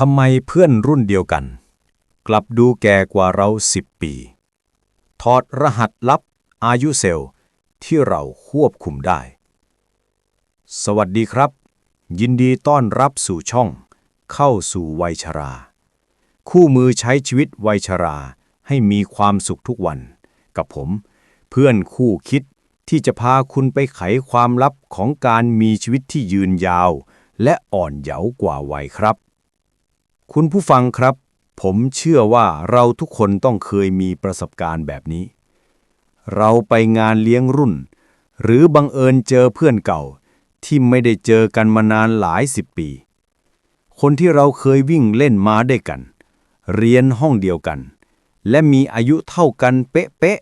ทำไมเพื่อนรุ่นเดียวกัน กลับดูแก่กว่าเราสิบปี ถอดรหัสลับอายุเซลล์ที่เราควบคุมได้ สวัสดีครับ ยินดีต้อนรับสู่ช่อง เข้าสู่วัยชรา คู่มือใช้ชีวิตวัยชราให้มีความสุขทุกวัน กับผม เพื่อนคู่คิดที่จะพาคุณไปไขความลับของการมีชีวิตที่ยืนยาว และอ่อนเยาว์กว่าวัยครับ คุณผู้ฟังครับ ผมเชื่อว่าเราทุกคนต้องเคยมีประสบการณ์แบบนี้ เราไปงานเลี้ยงรุ่น หรือบังเอิญเจอเพื่อนเก่า ที่ไม่ได้เจอกันมานานหลายสิบปี คนที่เราเคยวิ่งเล่นมาด้วยกัน เรียนห้องเดียวกัน และมีอายุเท่ากันเป๊ะ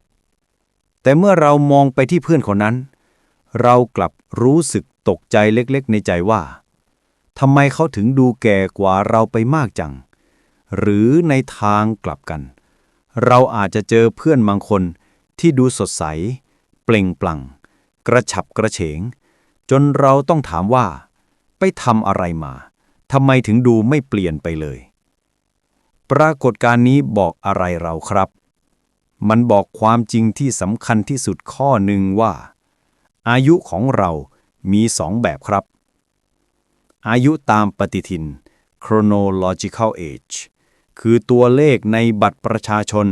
ๆแต่เมื่อเรามองไปที่เพื่อนคนนั้น เรากลับรู้สึกตกใจเล็กๆในใจว่า ทำไมเขาถึงดูแก่กว่าเราไปมากจัง หรือในทางกลับกัน เราอาจจะเจอเพื่อนบางคนที่ดูสดใส เปล่งปลั่ง กระฉับกระเฉง จนเราต้องถามว่า ไปทำอะไรมา ทำไมถึงดูไม่เปลี่ยนไปเลย ปรากฏการณ์นี้บอกอะไรเราครับ มันบอกความจริงที่สำคัญที่สุดข้อหนึ่งว่า อายุของเรามีสองแบบครับ อายุตามปฏิทิน chronological age คือตัวเลขในบัตรประชาชน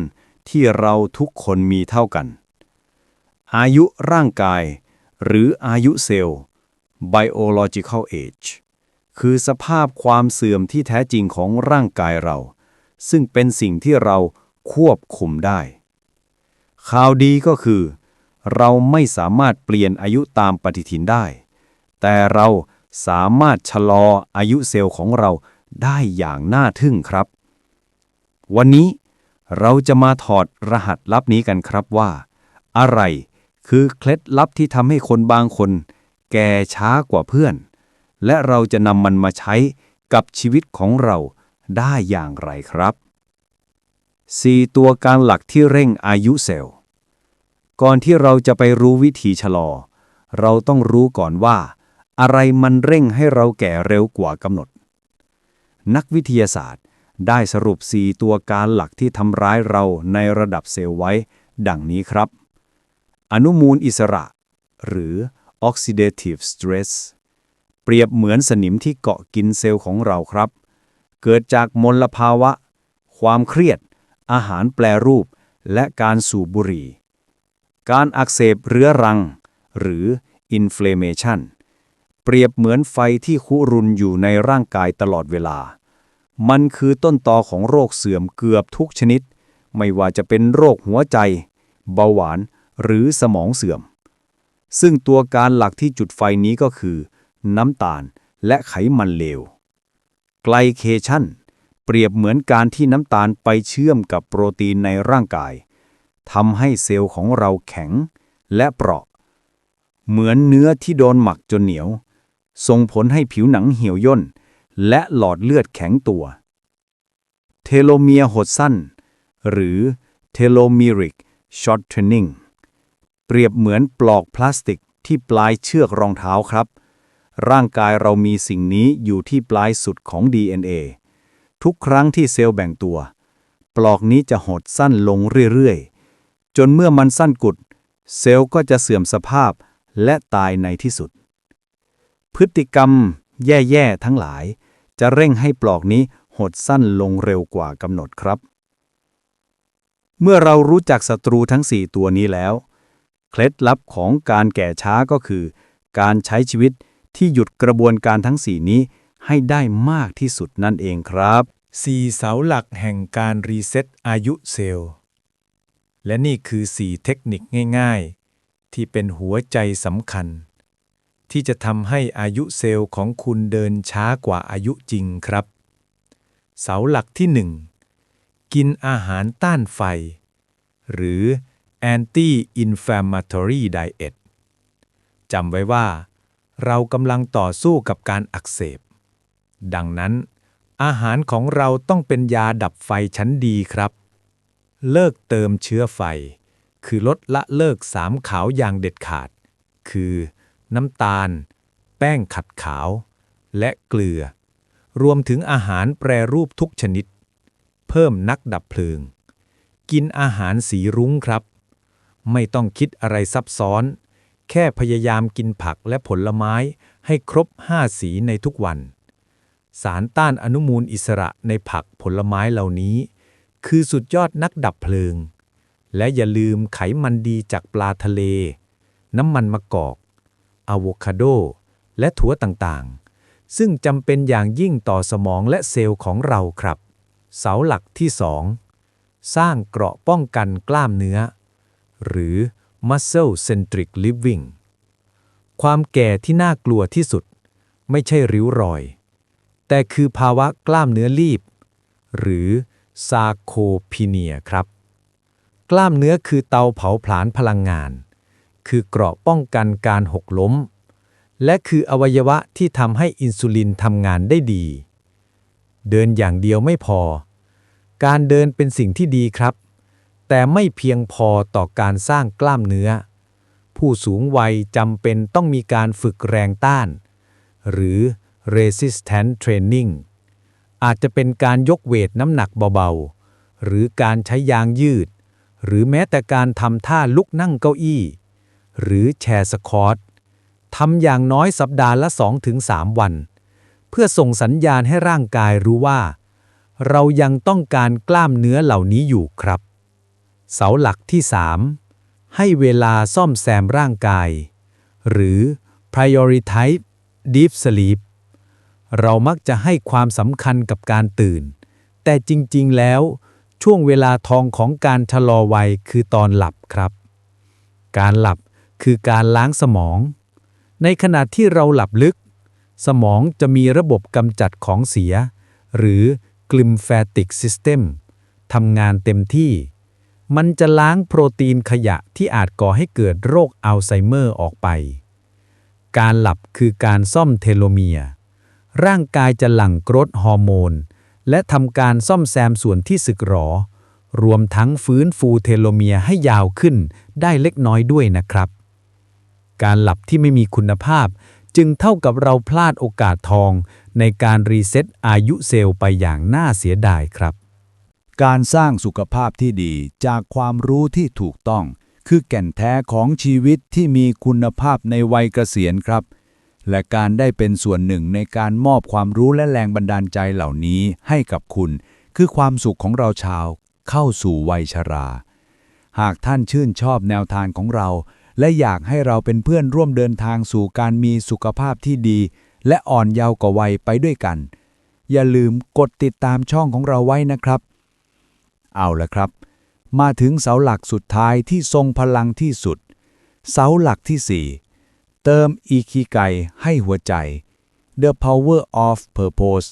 ที่เราทุกคนมีเท่ากัน อายุร่างกาย หรืออายุเซลล์ biological age คือสภาพความเสื่อมที่แท้จริงของร่างกายเรา ซึ่งเป็นสิ่งที่เราควบคุมได้ ข่าวดีก็คือ เราไม่สามารถเปลี่ยนอายุตามปฏิทินได้ แต่เรา สามารถชะลออายุเซลล์ของเราได้อย่างน่าทึ่งครับ วันนี้เราจะมาถอดรหัสลับนี้กันครับว่า อะไรคือเคล็ดลับที่ทำให้คนบางคน แก่ช้ากว่าเพื่อน และเราจะนำมันมาใช้กับชีวิตของเราได้อย่างไรครับ4ตัวการหลักที่เร่งอายุเซลล์ ก่อนที่เราจะไปรู้วิธีชะลอ เราต้องรู้ก่อนว่า อะไรมันเร่งให้เราแก่เร็วกว่ากำหนด นักวิทยาศาสตร์ ได้สรุป 4 ตัวการหลักที่ทำร้ายเราในระดับเซลล์ไว้ ดังนี้ครับ อนุมูลอิสระ หรือ oxidative stress เปรียบเหมือนสนิมที่เกาะกินเซลล์ของเราครับ เกิดจากมลภาวะ ความเครียด อาหารแปรรูป และการสูบบุหรี่ การอักเสบเรื้อรัง หรือ inflammation เปรียบเหมือนไฟที่คุรุนอยู่ในร่างกายตลอดเวลา มันคือต้นตอของโรคเสื่อมเกือบทุกชนิด ไม่ว่าจะเป็นโรคหัวใจ เบาหวาน หรือสมองเสื่อม ซึ่งตัวการหลักที่จุดไฟนี้ก็คือ น้ำตาลและไขมันเลว ไกลเคชันเปรียบเหมือนการที่น้ำตาลไปเชื่อมกับโปรตีนในร่างกายทำให้เซลล์ของเราแข็งและเปราะ เหมือนเนื้อที่โดนหมักจนเหนียว ส่งผลให้ผิวหนังเหี่ยวย่น และหลอดเลือดแข็งตัว เทโลเมียร์หดสั้น หรือ telomeric shortening เปรียบเหมือนปลอกพลาสติกที่ปลายเชือกรองเท้าครับ ร่างกายเรามีสิ่งนี้อยู่ที่ปลายสุดของ DNA ทุกครั้งที่เซลล์แบ่งตัว ปลอกนี้จะหดสั้นลงเรื่อยๆ จนเมื่อมันสั้นกุด เซลล์ก็จะเสื่อมสภาพและตายในที่สุด พฤติกรรมแย่ๆทั้งหลาย จะเร่งให้ปลอกนี้หดสั้นลงเร็วกว่ากำหนดครับ เมื่อเรารู้จักศัตรูทั้ง 4 ตัวนี้แล้ว เคล็ดลับของการแก่ช้าก็คือ การใช้ชีวิตที่หยุดกระบวนการทั้ง 4 นี้ให้ได้มากที่สุดนั่นเองครับ4เสาหลักแห่งการรีเซ็ตอายุเซลล์ และนี่คือ4เทคนิคง่าย ๆ ที่เป็นหัวใจสำคัญ ที่จะทำให้อายุเซลล์ของคุณเดินช้ากว่าอายุจริงครับ เสาหลักที่ 1 กินอาหารต้านไฟ หรือ anti inflammatory diet จำไว้ว่า เรากำลังต่อสู้กับการอักเสบ ดังนั้น อาหารของเราต้องเป็นยาดับไฟชั้นดีครับ เลิกเติมเชื้อไฟ คือลดละเลิกสามขาวอย่างเด็ดขาด คือ น้ำตาล แป้งขัดขาว และเกลือ รวมถึงอาหารแปรรูปทุกชนิด เพิ่มนักดับเพลิง กินอาหารสีรุ้งครับ ไม่ต้องคิดอะไรซับซ้อน แค่พยายามกินผักและผลไม้ให้ครบห้าสีในทุกวัน สารต้านอนุมูลอิสระในผักผลไม้เหล่านี้ คือสุดยอดนักดับเพลิง และอย่าลืมไขมันดีจากปลาทะเล น้ำมันมะกอก อะโวคาโด และถั่วต่างๆ ซึ่งจำเป็นอย่างยิ่งต่อสมองและเซลล์ของเราครับ เสาหลักที่ 2 สร้างเกราะป้องกันกล้ามเนื้อ หรือ muscle centric living ความแก่ที่น่ากลัวที่สุด ไม่ใช่ริ้วรอย แต่คือภาวะกล้ามเนื้อรีบ หรือซาโคพีเนียครับ กล้ามเนื้อคือเตาเผาผลาญพลังงาน คือเกราะป้องกันการหกล้ม และคืออวัยวะที่ทำให้อินซูลินทำงานได้ดี เดินอย่างเดียวไม่พอ การเดินเป็นสิ่งที่ดีครับ แต่ไม่เพียงพอต่อการสร้างกล้ามเนื้อ ผู้สูงวัยจำเป็นต้องมีการฝึกแรงต้าน หรือ resistance training อาจจะเป็นการยกเวทน้ำหนักเบาๆ หรือการใช้ยางยืด หรือแม้แต่การทำท่าลุกนั่งเก้าอี้ หรือแชร์สควอตทำอย่างน้อยสัปดาห์ละ 2-3 วัน เพื่อส่งสัญญาณให้ร่างกายรู้ว่า เรายังต้องการกล้ามเนื้อเหล่านี้อยู่ครับ เสาหลักที่ 3 ให้เวลาซ่อมแซมร่างกาย หรือ prioritize deep sleep เรามักจะให้ความสำคัญกับการตื่น แต่จริงๆแล้ว ช่วงเวลาทองของการชะลอวัยคือตอนหลับครับ การหลับ คือการล้างสมอง ในขณะที่เราหลับลึก สมองจะมีระบบกำจัดของเสีย หรือ glymphatic system ทำงานเต็มที่ มันจะล้างโปรตีนขยะที่อาจก่อให้เกิดโรคอัลไซเมอร์ออกไป การหลับคือการซ่อมเทโลเมียร์ร่างกายจะหลั่งกรดฮอร์โมน และทำการซ่อมแซมส่วนที่สึกหรอ รวมทั้งฟื้นฟูเทโลเมียร์ให้ยาวขึ้นได้เล็กน้อยด้วยนะครับ การหลับที่ไม่มีคุณภาพ จึงเท่ากับเราพลาดโอกาสทอง ในการรีเซ็ตอายุเซลล์ไปอย่างน่าเสียดายครับ การสร้างสุขภาพที่ดีจากความรู้ที่ถูกต้อง คือแก่นแท้ของชีวิตที่มีคุณภาพในวัยเกษียณครับ และการได้เป็นส่วนหนึ่งในการมอบความรู้และแรงบันดาลใจเหล่านี้ให้กับคุณ คือความสุขของเราชาว เข้าสู่วัยชรา หากท่านชื่นชอบแนวทางของเรา และอยากให้เราเป็นเพื่อนร่วมเดินทางสู่การมีสุขภาพที่ดี และอ่อนเยาว์กว่าวัยไปด้วยกัน อย่าลืมกดติดตามช่องของเราไว้นะครับ เอาละครับ มาถึงเสาหลักสุดท้ายที่ทรงพลังที่สุด เสาหลักที่ 4 เติมอีคิไกให้หัวใจ The Power of Purpose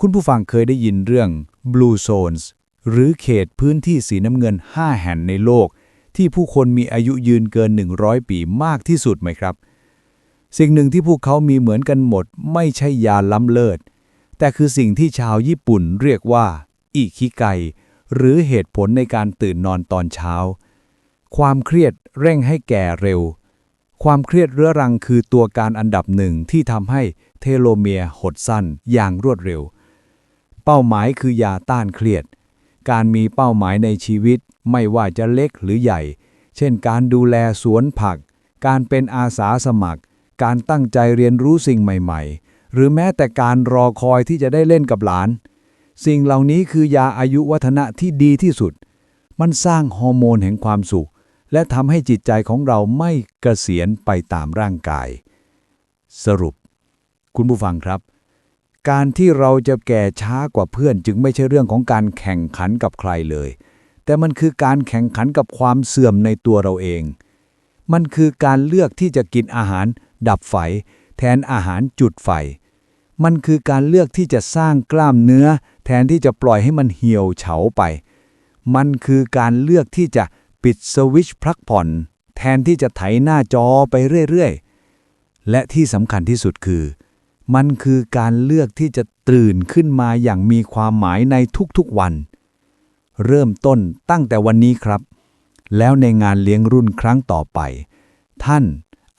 คุณผู้ฟังเคยได้ยินเรื่อง Blue Zones หรือเขตพื้นที่สีน้ำเงิน 5 แห่งในโลก ที่ผู้คนมีอายุยืนเกิน 100 ปีมากที่สุดไหมครับ สิ่งหนึ่งที่พวกเขามีเหมือนกันหมด ไม่ใช่ยาล้ำเลิศ แต่คือสิ่งที่ชาวญี่ปุ่นเรียกว่า อิคิไก หรือเหตุผลในการตื่นนอนตอนเช้า ความเครียดเร่งให้แก่เร็ว ความเครียดเรื้อรังคือตัวการอันดับหนึ่งที่ทำให้เทโลเมียหดสั้นอย่างรวดเร็ว เป้าหมายคือยาต้านเครียด การมีเป้าหมายในชีวิตไม่ว่าจะเล็กหรือใหญ่ เช่นการดูแลสวนผัก การเป็นอาสาสมัคร การตั้งใจเรียนรู้สิ่งใหม่ ๆ หรือแม้แต่การรอคอยที่จะได้เล่นกับหลาน สิ่งเหล่านี้คือยาอายุวัฒนะที่ดีที่สุด มันสร้างฮอร์โมนแห่งความสุข และทำให้จิตใจของเราไม่เกษียณไปตามร่างกาย สรุป คุณผู้ฟังครับ การที่เราจะแก่ช้ากว่าเพื่อน จึงไม่ใช่เรื่องของการแข่งขันกับใครเลย แต่มันคือการแข่งขันกับความเสื่อมในตัวเราเอง มันคือการเลือกที่จะกินอาหาร ดับไฟ แทนอาหารจุดไฟ มันคือการเลือกที่จะสร้างกล้ามเนื้อ แทนที่จะปล่อยให้มันเหี่ยวเฉาไป มันคือการเลือกที่จะปิดสวิตช์พักผ่อน แทนที่จะไถหน้าจอไปเรื่อยๆ และที่สำคัญที่สุดคือ มันคือการเลือกที่จะตื่นขึ้นมาอย่างมีความหมายในทุกๆวัน เริ่มต้นตั้งแต่วันนี้ครับ แล้วในงานเลี้ยงรุ่นครั้งต่อไป ท่าน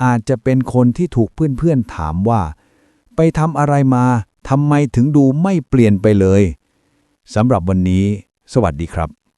อาจจะเป็นคนที่ถูกเพื่อนๆถามว่า ไปทำอะไรมาทำไมถึงดูไม่เปลี่ยนไปเลยสำหรับวันนี้ สวัสดีครับ